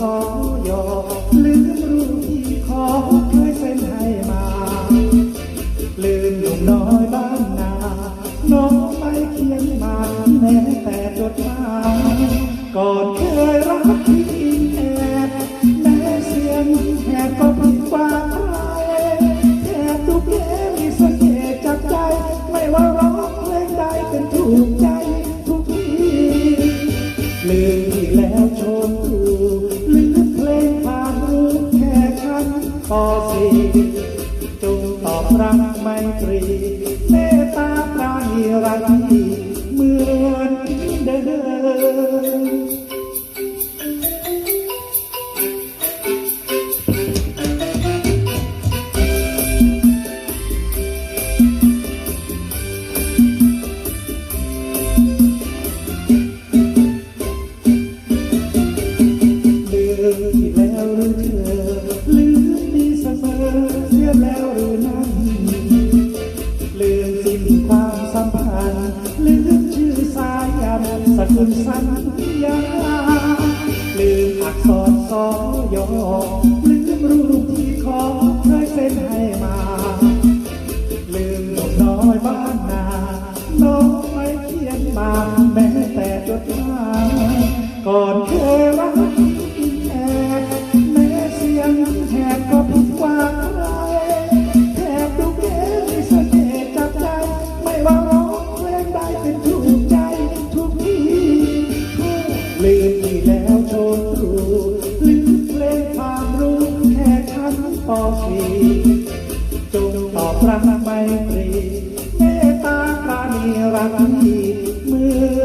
ก็โยลืมรูที่ขอเคยเซ็นให้มา ลืมนุ่มน้อยบ้า ปอสีจงตอบรับไมตรีเมตตาปราณีรักีเมือ นสกุลสัญญา ลืมอักษรสองยอลืมรูปที่ขอเคยเซ็นให้มา ลืมหนุ่มน้อยบ้านนาน้องไม่เขียนมาแม้แต่จดหมายก่อนเคยรัก ลืมที่แล้วโชว์ตรูลืมเพลงความรู้แค่ชั้นป .4 จงตอบรักไมตรีเมตตาปราณีรักที่มือ